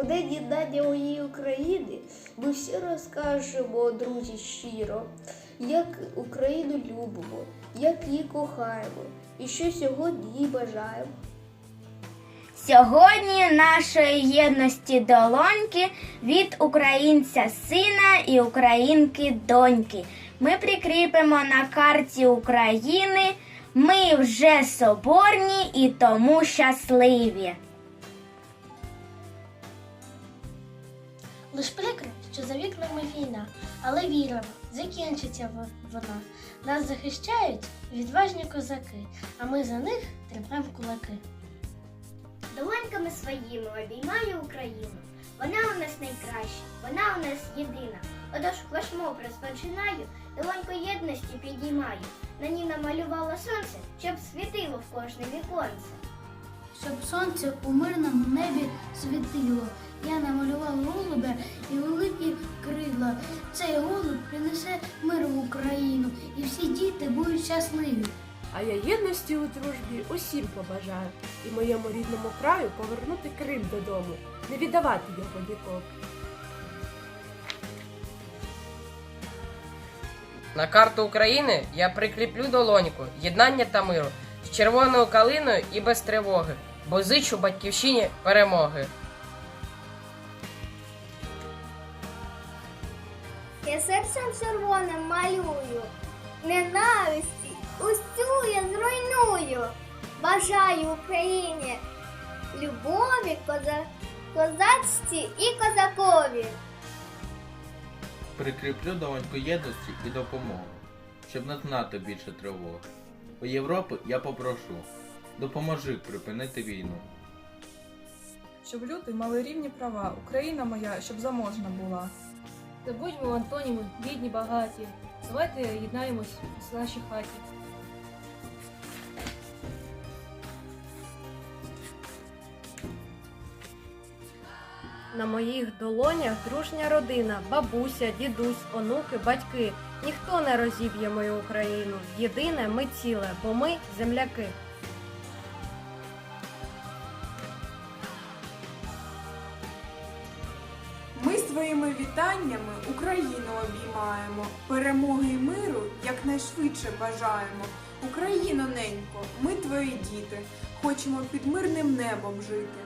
У день єднання моєї України ми всі розкажемо, друзі, щиро, як Україну любимо, як її кохаємо і що сьогодні їй бажаємо. Сьогодні нашої єдності долоньки від українця сина і українки доньки. Ми прикріпимо на карті України. Ми вже соборні і тому щасливі. Лиш прикро, що за вікнами війна, але віримо, закінчиться вона. Нас захищають відважні козаки, а ми за них тримаємо кулаки. Долоньками своїми обіймаю Україну. Вона у нас найкраща, вона у нас єдина. Отож флешмоб розпочинаю, долоньку єдності підіймаю. На ній намалювала сонце, щоб світило в кожне віконце. Щоб сонце у мирному небі світило. Я намалював голубя і великі крила. Цей голуб принесе мир в Україну, і всі діти будуть щасливі. А я єдності у дружбі усім побажаю і моєму рідному краю повернути Крим додому, не віддавати його нікому. На карту України я прикріплю долоньку, єднання та миру з червоною калиною і без тривоги, бо зичу батьківщині перемоги. Я серцем червоним малюю, ненависті усю я зруйную. Бажаю Україні любові, коза... козацтві і козакові. Прикріплю долоньку єдності і допомогу, щоб не знати більше тривоги. У Європи я попрошу, допоможи припинити війну. щоб люди мали рівні права, Україна моя, щоб заможна була. Забудьмо антоніми, бідні, багаті. Давайте єднаємось в нашій хаті. На моїх долонях дружня родина, бабуся, дідусь, онуки, батьки. Ніхто не розіб'є мою Україну. Єдине ми ціле, бо ми земляки. Ми своїми вітаннями Україну обіймаємо, перемоги і миру якнайшвидше бажаємо. Україно, ненько, ми твої діти, хочемо під мирним небом жити.